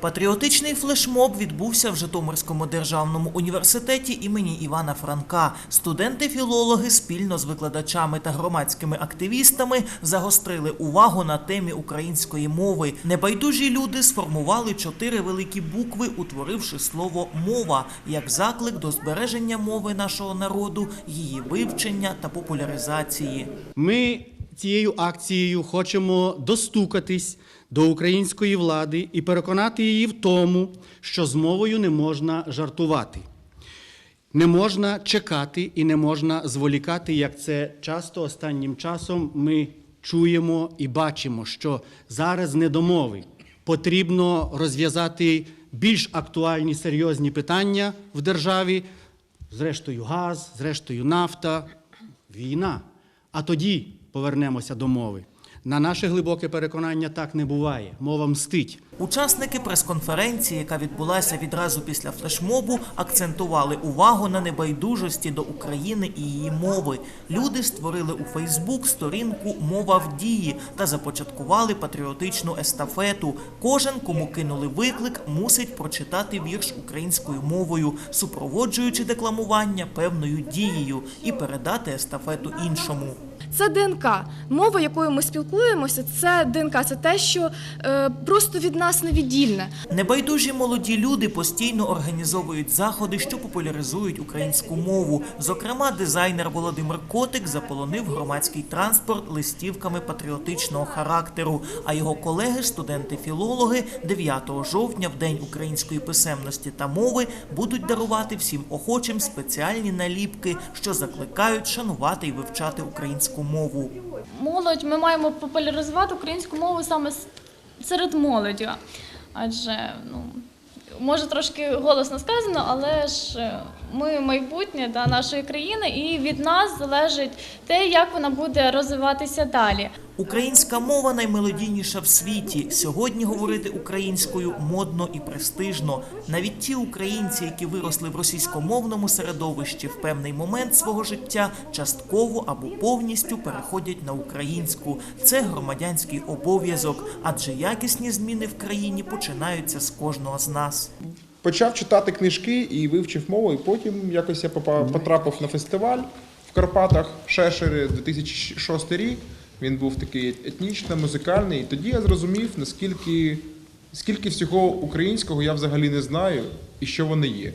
Патріотичний флешмоб відбувся в Житомирському державному університеті імені Івана Франка. Студенти-філологи спільно з викладачами та громадськими активістами загострили увагу на темі української мови. Небайдужі люди сформували чотири великі букви, утворивши слово мова як заклик до збереження мови нашого народу, її вивчення та популяризації. Ми цією акцією хочемо достукатись до української влади і переконати її в тому, що з мовою не можна жартувати. Не можна чекати і не можна зволікати, як це часто останнім часом ми чуємо і бачимо, що зараз не до мови. Потрібно розв'язати більш актуальні серйозні питання в державі, зрештою, газ, зрештою, нафта, війна. А тоді повернемося до мови. На наше глибоке переконання так не буває. Мова мстить. Учасники прес-конференції, яка відбулася відразу після флешмобу, акцентували увагу на небайдужості до України і її мови. Люди створили у Фейсбук сторінку Мова в дії та започаткували патріотичну естафету. Кожен, кому кинули виклик, мусить прочитати вірш українською мовою, супроводжуючи декламування певною дією і передати естафету іншому. Це ДНК. Мова, якою ми спілкуємося, це ДНК, це те, що е, просто від нас невіддільне. Небайдужі молоді люди постійно організовують заходи, що популяризують українську мову. Зокрема, дизайнер Володимир Котик заполонив громадський транспорт листівками патріотичного характеру. А його колеги, студенти-філологи, 9 жовтня, в день української писемності та мови, будуть дарувати всім охочим спеціальні наліпки, що закликають шанувати і вивчати українську. Молодь, ми маємо популяризувати українську мову саме серед молоді. Адже ну, може трошки голосно сказано, але ж е, ми майбутнє да, нашої країни, і від нас залежить те, як вона буде розвиватися далі. Українська мова наймелодійніша в світі. Сьогодні говорити українською модно і престижно. Навіть ті українці, які виросли в російськомовному середовищі, в певний момент свого життя частково або повністю переходять на українську. Це громадянський обов'язок, адже якісні зміни в країні починаються з кожного з нас. Почав читати книжки і вивчив мову, і потім якось я потрапив на фестиваль в Карпатах Шешери 2006 рік. Він був такий етнічно, музикальний. І тоді я зрозумів, наскільки скільки всього українського я взагалі не знаю і що вони є.